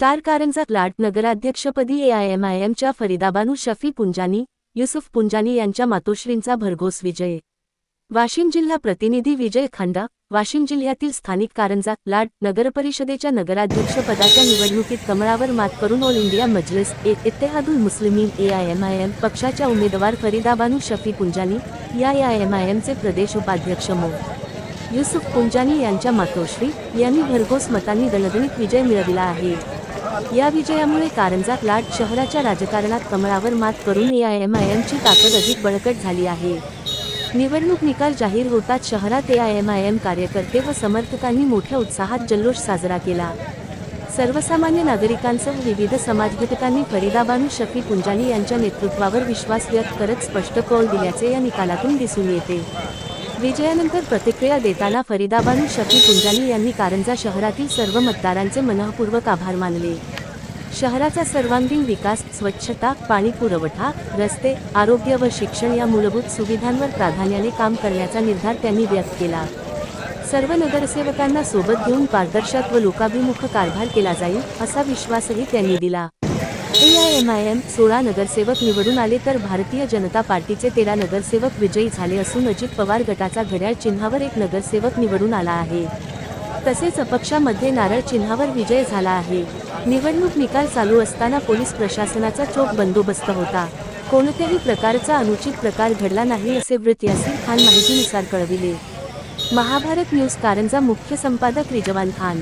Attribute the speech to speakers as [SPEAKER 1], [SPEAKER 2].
[SPEAKER 1] Star Karanja क्लाट नगराध्यक्षपदी एआयएमआयएमच्या फरीदाबानू शफी पुंजानी युसुफ पुंजानी यांच्या मातोश्रींचा भरघोस विजय. वाशिम जिल्हा प्रतिनिधी विजय खांडा वाशिम जिल्ह्यातील स्थानिक कारंजा लाड नगरपरिषदेच्या नगराध्यक्षपदाच्या निवडणुकीत कमळावर मात करून all India Majlis e Ittehadul Muslimeen AIMIM पक्षाच्या उमेदवार फरीदाबानू शफी पुंजानी या एआयएमआयएमचे प्रदेश उपाध्यक्ष मो. युसुफ पुंजानी यांच्या मातोश्री यांनी भरघोस मतांनी दणदणीत विजय मिळविला आहे. या विजयामुळे कारंजा लाट शहराच्या राजकारणात कमळावर मात करून एआयएमआयएमची ताकद अधिक बळकट झाली आहे. निवडणूक निकाल जाहीर होताच शहरात एआयएमआयएम कार्यकर्ते व समर्थकांनी मोठ्या उत्साहात जल्लोष साजरा केला. सर्वसामान्य नागरिकांसह विविध समाजघटकांनी फरीदाबानू शफी पुंजानी यांच्या नेतृत्वावर विश्वास व्यक्त करत स्पष्ट कौल दिल्याचे या निकालातून दिसून येते. विजयानंतर प्रतिक्रिया देताना फरीदाबानू शफी पुंजानी यांनी कारंजा शहरातील सर्व मतदारांचे मनःपूर्वक आभार मानले. शहराचा सर्वांगीण विकास स्वच्छता पाणी पुरवठा रस्ते आरोग्य व शिक्षण या मूलभूत सुविधांवर प्राधान्याने काम करण्याचा निर्धार त्यांनी व्यक्त केला. सर्व नगरसेवकांना सोबत घेऊन पारदर्शक व लोकाभिमुख कारभार केला जाईल असा विश्वासही त्यांनी दिला. एआयएमआयएम सोळा नगरसेवक निवडून आले तर भारतीय जनता पार्टीचे तेरा नगरसेवक विजयी झाले असून अजित पवार गटाचा घड्याळ चिन्हावर एक नगरसेवक निवडून आला आहे. तसेच अपक्षामध्ये नारळ चिन्हावर विजय झाला आहे. निवडणूक निकाल चालू असताना पोलीस प्रशासनाचा चोख बंदोबस्त होता. कोणत्याही प्रकारचा अनुचित प्रकार घडला नाही असे वृत्त यासीर खान माहितीनुसार कळविले. महाभारत न्यूज कारंजा मुख्य संपादक रिजवान खान.